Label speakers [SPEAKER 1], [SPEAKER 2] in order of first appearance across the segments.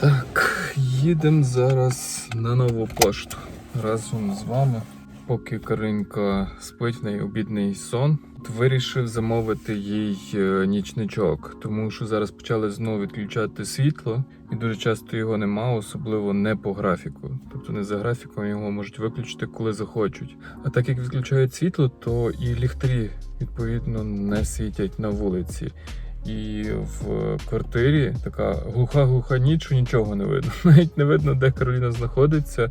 [SPEAKER 1] Так, їдемо зараз на нову пошту разом з вами. Поки Каринка спить, неї обідний сон. Вирішив замовити їй е, нічничок, тому що зараз почали знову відключати світло, і дуже часто його нема, особливо не по графіку. Тобто не за графіком його можуть виключити, коли захочуть. А так як відключають світло, то і ліхтарі відповідно не світять на вулиці. І в квартирі така глуха-глуха ніч, нічого не видно. Навіть не видно, де Кароліна знаходиться.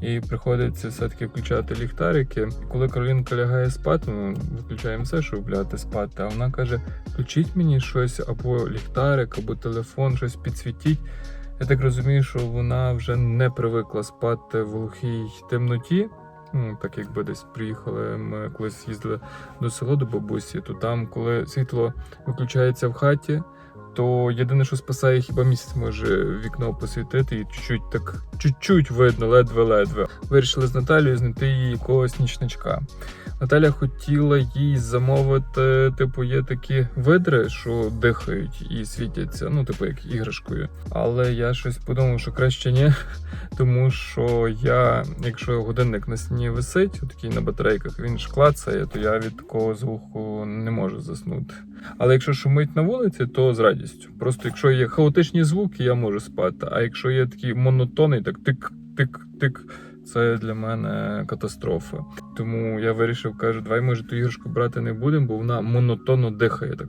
[SPEAKER 1] І приходиться все-таки включати ліхтарики. Коли Каролінка лягає спати, ми виключаємо все, щоб лягати спати. А вона каже: включіть мені щось або ліхтарик, або телефон, щось підсвітіть. Я так розумію, що вона вже не привикла спати в глухій темноті. Ну, так якби десь приїхали, ми колись їздили до села до бабусі, то там, коли світло виключається в хаті, то єдине, що спасає, хіба місяць може вікно посвітити, і чуть-чуть так чуть-чуть видно, ледве-ледве. Вирішили з Наталією знайти їй якогось нічничка. Наталя хотіла їй замовити, типу, є такі видри, що дихають і світяться, ну, типу, як іграшкою. Але я щось подумав, що краще ні. Тому що я, якщо годинник на стіні висить, такий на батарейках, він ж клацає, то я від такого звуку не можу заснути. Але якщо шумить на вулиці, то з радістю. Просто якщо є хаотичні звуки, я можу спати. А якщо є такий монотонний, так тик-тик-тик, це для мене катастрофа. Тому я вирішив, кажу, давай може ту іграшку брати не будемо, бо вона монотонно дихає. Так.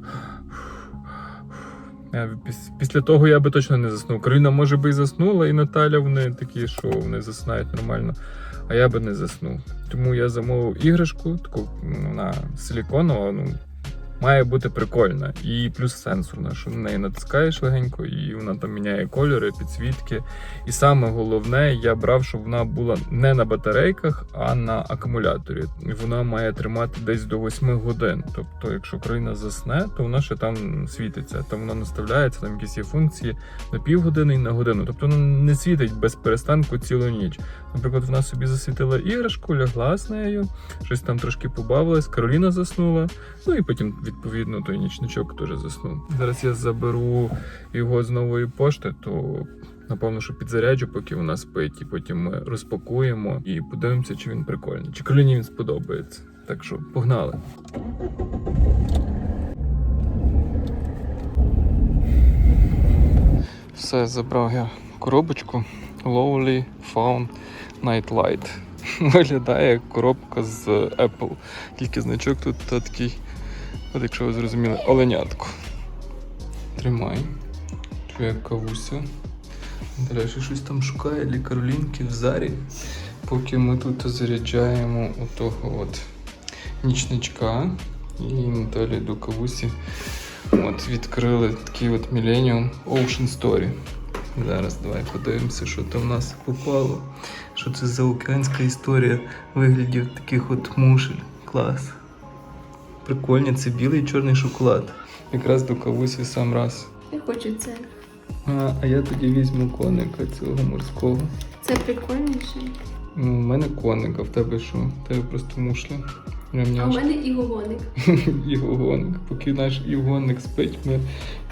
[SPEAKER 1] Після того я би точно не заснув. Кароліна, може би і заснула, і Наталя вони такі, що вони засинають нормально, а я би не заснув. Тому я замовив іграшку, таку ну, вона силіконова, ну має бути прикольна. І плюс сенсорна, що на неї натискаєш легенько, і вона там міняє кольори, підсвітки. І саме головне, я брав, щоб вона була не на батарейках, а на акумуляторі. І вона має тримати десь до 8 годин. Тобто, якщо країна засне, то вона ще там світиться. Там вона наставляється, там якісь є функції на півгодини і на годину. Тобто вона не світить без перестанку цілу ніч. Наприклад, вона собі засвітила іграшку, лягла з нею, щось там трошки побавилась, Кароліна заснула. Ну і потім, відповідно, той нічничок теж заснув. Зараз я заберу його з нової пошти, то напевно, що підзаряджу, поки вона спить, і потім ми розпакуємо і подивимося, чи він прикольний. Чи Кароліні він сподобається. Так що погнали. Все, забрав я коробочку Lowly Fawn Nightlight. Виглядає як коробка з Apple. Тільки значок тут такий, от якщо ви зрозуміли, оленятко. Тримай. Твоя кавуся. Далі щось там шукає для Каролінки в зарі. Поки ми тут заряджаємо отого от нічничка. І Наталі до кавусі от відкрили такий от Millennium Ocean Story. Зараз давай подивимося, що там в нас попало. Що це за океанська історія виглядів таких от мушель. Клас. Прикольно, це білий і чорний шоколад. Якраз до кавусі сам раз.
[SPEAKER 2] Я хочу це.
[SPEAKER 1] А, а я тоді візьму коника цього морського.
[SPEAKER 2] Це прикольніше.
[SPEAKER 1] Ну, у мене коник, а в тебе що? В тебе просто мушля.
[SPEAKER 2] А у
[SPEAKER 1] Ням-няш.
[SPEAKER 2] мене і голоник.
[SPEAKER 1] Ігогоник. Поки наш ігогоник спить, ми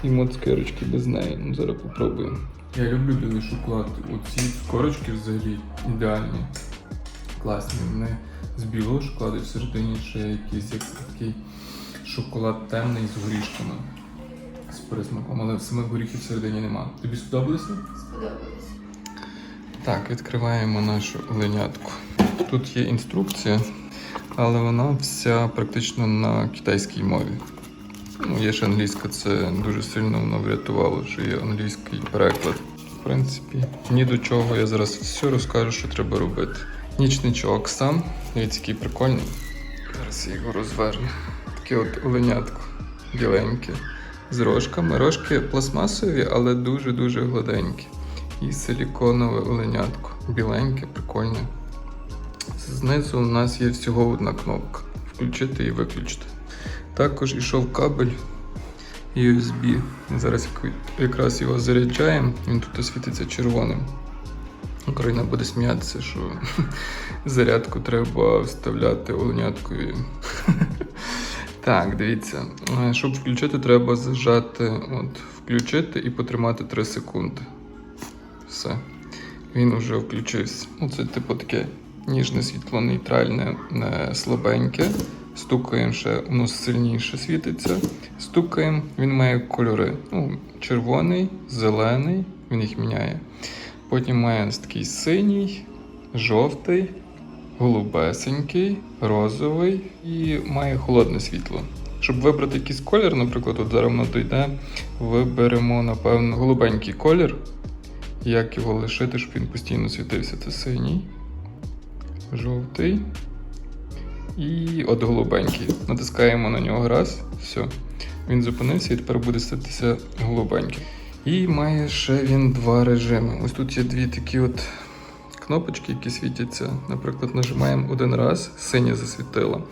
[SPEAKER 1] їмо цукерочки без неї. Ну, зараз попробуємо. Я люблю білий шоколад. Оці корочки взагалі ідеальні. Класні. Вони з білого шоколаду і всередині ще якийсь як такий шоколад темний з горішками. З присмаком, але самих горіхів всередині нема. Тобі сподобалося?
[SPEAKER 2] Сподобалось.
[SPEAKER 1] Так, відкриваємо нашу оленятку. Тут є інструкція, але вона вся практично на китайській мові. Ну, є ще англійська, це дуже сильно воно врятувало, що є англійський переклад. В принципі, ні до чого я зараз все розкажу, що треба робити. Нічничок сам, дивіться, який прикольний. Зараз я його розверну. Таке от оленятко біленьке. З рожками. Рожки пластмасові, але дуже-дуже гладенькі. І силіконове оленятко. Біленьке, прикольне. Знизу у нас є всього одна кнопка. Включити і виключити. Також ішов кабель USB. Зараз якраз його заряджаємо, він тут освітиться червоним. Україна буде сміятися, що зарядку треба вставляти оленяткові. Так, дивіться. Е, Щоб включити, треба зажати, от, включити і потримати 3 секунди. Все. Він уже включився. Ну, це типу таке ніжне світло, нейтральне, не слабеньке. Стукаємо ще, воно сильніше світиться. Стукаємо, він має кольори. Ну, червоний, зелений, він їх міняє. Потім має такий синій, жовтий, голубесенький, розовий і має холодне світло. Щоб вибрати якийсь колір, наприклад, от зараз воно дойде, виберемо, напевно, голубенький колір. Як його лишити, щоб він постійно світився? Це синій, жовтий і от голубенький. Натискаємо на нього раз, все. Він зупинився і тепер буде світитися голубенький. І має ще він два режими. Ось тут є дві такі от кнопочки, які світяться. Наприклад, нажимаємо один раз, синє засвітило.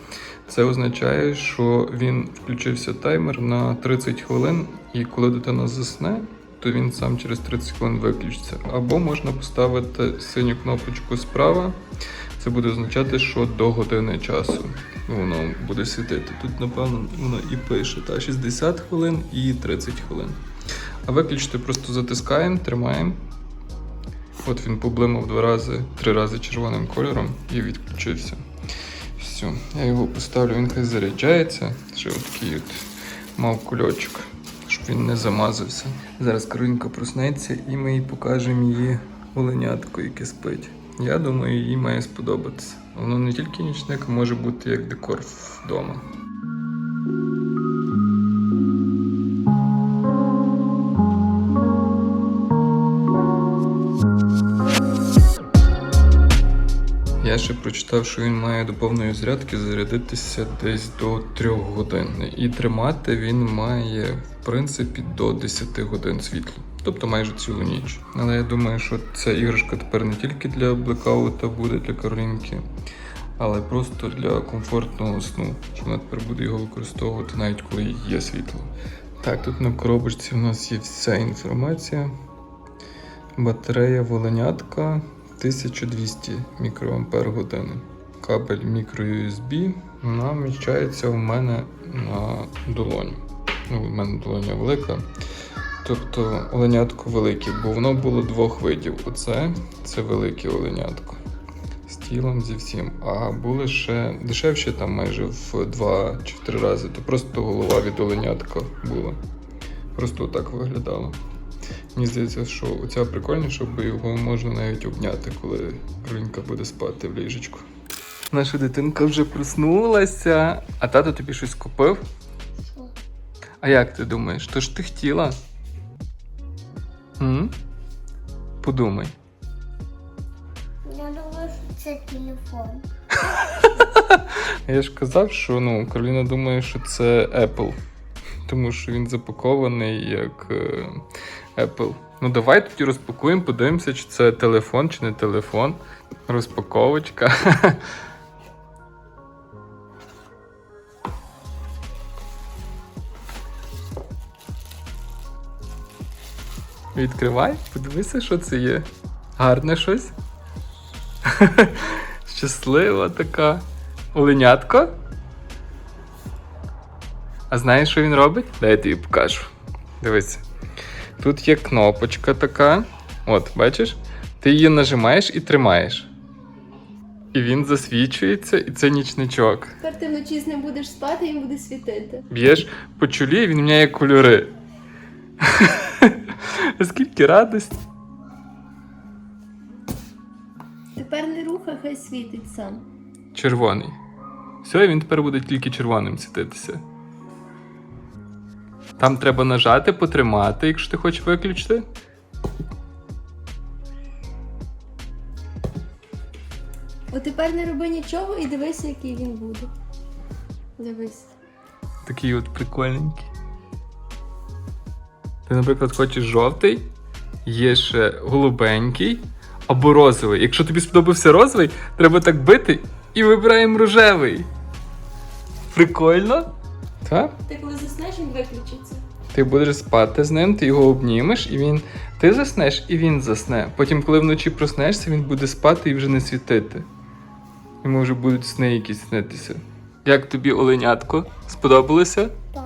[SPEAKER 1] Це означає, що він включився таймер на 30 хвилин, і коли дитина засне, то він сам через 30 хвилин виключиться. Або можна поставити синю кнопочку справа. Це буде означати, що до години часу воно буде світити. Тут, напевно, воно і пише та 60 хвилин і 30 хвилин. А виключити просто затискаємо, тримаємо. От він поблимав два рази, три рази червоним кольором і відключився. Все, я його поставлю, він хай заряджається. Ще отакий от мав кульочок, щоб він не замазався. Зараз Каролінка проснеться і ми їй покажемо її оленятко, яке спить. Я думаю, їй має сподобатися. Воно не тільки нічник, а може бути як декор вдома. Я ще прочитав, що він має до повної зарядки зарядитися десь до 3 годин. І тримати він має, в принципі, до 10 годин світла. Тобто майже цілу ніч. Але я думаю, що ця іграшка тепер не тільки для блекаута буде для Каролінки, але просто для комфортного сну. Що вона тепер буде його використовувати навіть коли є світло. Так, тут на коробочці в нас є вся інформація. Батарея воленятка 1200 мікроампер години. Кабель microUSB вона вміщається в мене на долоню. Ну, в мене долоня велика. Тобто оленятко велике, бо воно було двох видів. Оце це велике оленятко. З тілом зі всім. А були ще дешевші, там майже в 2 чи в 3 рази. То просто голова від оленятка була. Просто отак виглядало. Мені здається, що оця прикольніша, бо його можна навіть обняти, коли Ринка буде спати в ліжечку. Наша дитинка вже проснулася, а тато тобі щось купив? А як ти думаєш? То ж ти хотіла? М? Подумай.
[SPEAKER 3] Я думаю, що це телефон.
[SPEAKER 1] Я ж казав, що ну, Кароліна думає, що це Apple. Тому що він запакований як е, Apple. Ну давай тоді розпакуємо, подивимося, чи це телефон, чи не телефон. Розпаковочка. Відкривай, подивися, що це є. Гарне щось. Щаслива така. Оленятко? А знаєш, що він робить? Дай я тобі покажу. Дивися. Тут є кнопочка така. От, бачиш? Ти її нажимаєш і тримаєш. І він засвічується, і це нічничок.
[SPEAKER 2] Тепер ти вночі з ним будеш спати, він буде світити.
[SPEAKER 1] Б'єш по чолі, і він міняє кольори. Скільки радості.
[SPEAKER 2] Тепер не рухай, хай світить сам.
[SPEAKER 1] Червоний. Все, і він тепер буде тільки червоним світитися. Там треба нажати, потримати, якщо ти хочеш виключити.
[SPEAKER 2] От тепер не роби нічого і дивися, який він буде. Дивись.
[SPEAKER 1] Такий от прикольненький. Ти, наприклад, хочеш жовтий, є ще голубенький або розовий. Якщо тобі сподобався розовий, треба так бити і вибираємо рожевий. Прикольно? Так?
[SPEAKER 2] Ти коли заснеш, він виключиться.
[SPEAKER 1] Ти будеш спати з ним, ти його обнімеш, і він. Ти заснеш, і він засне. Потім, коли вночі проснешся, він буде спати і вже не світити. Йому вже будуть сни якісь снитися. Як тобі оленятко? Сподобалося?
[SPEAKER 3] Так.